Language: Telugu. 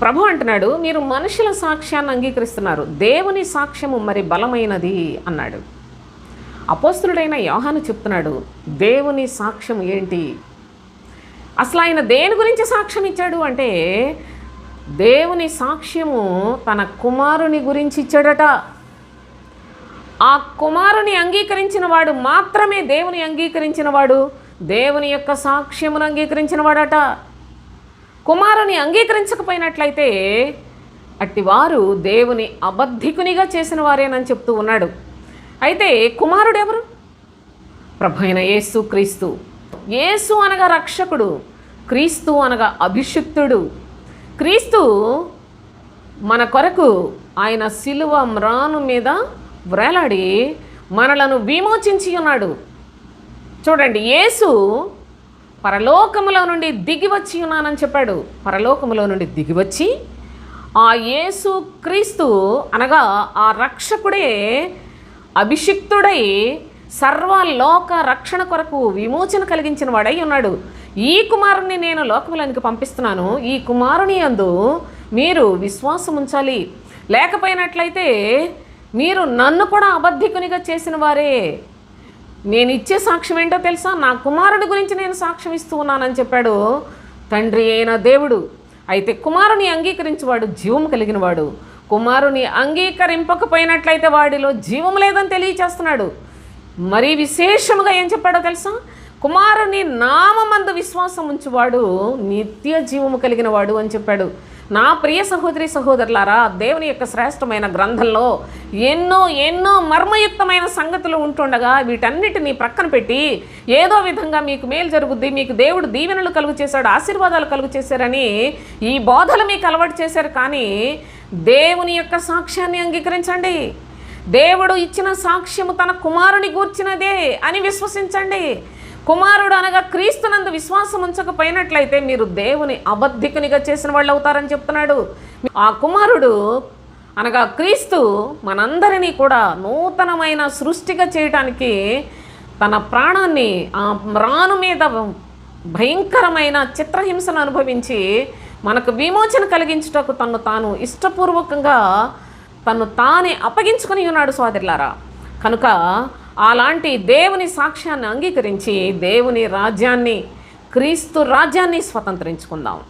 ప్రభు అంటున్నాడు మీరు మనుషుల సాక్ష్యాన్ని అంగీకరిస్తున్నారు. దేవుని సాక్ష్యము మరి బలమైనది అన్నాడు. అపోస్తుడైన యోహాను చెప్తున్నాడు దేవుని సాక్ష్యం ఏంటి? అసలు ఆయన దేని గురించి సాక్ష్యం ఇచ్చాడు అంటే దేవుని సాక్ష్యము తన కుమారుని గురించి ఇచ్చాడట. ఆ కుమారుని అంగీకరించిన వాడు మాత్రమే దేవుని అంగీకరించిన వాడు దేవుని యొక్క సాక్ష్యమును అంగీకరించిన వాడట కుమారుని అంగీకరించకపోయినట్లయితే అట్టివారు దేవుని అబద్ధికునిగా చేసిన వారేనని చెప్తూ ఉన్నాడు. అయితే కుమారుడు ఎవరు? ప్రభు అయిన యేసు క్రీస్తు. యేసు అనగా రక్షకుడు క్రీస్తు అనగా అభిషిక్తుడు. క్రీస్తు మన కొరకు ఆయన శిలువ మ్రాను మీద వ్రేలాడి మనలను విమోచించి ఉన్నాడు. చూడండి యేసు పరలోకములో నుండి దిగి వచ్చి ఉన్నానని చెప్పాడు. పరలోకములో నుండి దిగివచ్చి ఆ యేసు క్రీస్తు అనగా ఆ రక్షకుడే అభిషిక్తుడై సర్వలోక రక్షణ కొరకు విమోచన కలిగించిన వాడై ఉన్నాడు. ఈ కుమారుని నేను లోకములోనికి పంపిస్తున్నాను. ఈ కుమారుని అందు మీరు విశ్వాసం ఉంచాలి. లేకపోయినట్లయితే మీరు నన్ను కూడా అబద్ధికునిగా చేసిన వారే. నేను ఇచ్చే సాక్ష్యం ఏంటో తెలుసా? నా కుమారుడి గురించి నేను సాక్ష్యం ఇస్తూ ఉన్నానని చెప్పాడు తండ్రి అయిన దేవుడు. అయితే కుమారుని అంగీకరించేవాడు జీవం కలిగిన వాడు కుమారుని అంగీకరింపకపోయినట్లయితే వాడిలో జీవం లేదని తెలియచేస్తున్నాడు. మరీ విశేషముగా ఏం చెప్పాడో తెలుసా? కుమారుని నామందు విశ్వాసం ఉంచువాడు నిత్య జీవము కలిగిన వాడు అని చెప్పాడు. నా ప్రియ సహోదరి సహోదరులారా దేవుని యొక్క శ్రేష్టమైన గ్రంథంలో ఎన్నో ఎన్నో మర్మయుక్తమైన సంగతులు ఉంటుండగా వీటన్నిటిని ప్రక్కన పెట్టి ఏదో విధంగా మీకు మేలు జరుగుద్ది మీకు దేవుడు దీవెనలు కలుగు చేశాడు ఆశీర్వాదాలు కలుగు చేశారని ఈ బోధలు మీకు అలవాటు చేశారు. కానీ దేవుని యొక్క సాక్ష్యాన్ని అంగీకరించండి. దేవుడు ఇచ్చిన సాక్ష్యము తన కుమారుని గూర్చినదే అని విశ్వసించండి. కుమారుడు అనగా క్రీస్తునందు విశ్వాసం ఉంచకపోయినట్లయితే మీరు దేవుని అబద్ధికునిగా చేసిన వాళ్ళు అవుతారని చెప్తున్నాడు. ఆ కుమారుడు అనగా క్రీస్తు మనందరినీ కూడా నూతనమైన సృష్టిగా చేయటానికి తన ప్రాణాన్ని ఆ రాను మీద భయంకరమైన చిత్రహింసను అనుభవించి మనకు విమోచన కలిగించుటకు తను తాను ఇష్టపూర్వకంగా తను తానే అప్పగించుకొని ఉన్నాడు సోదరులారా. కనుక అలాంటి దేవుని సాక్ష్యాన్ని అంగీకరించి దేవుని రాజ్యాన్ని క్రీస్తు రాజ్యాన్ని స్వతంత్రించుకుందాం.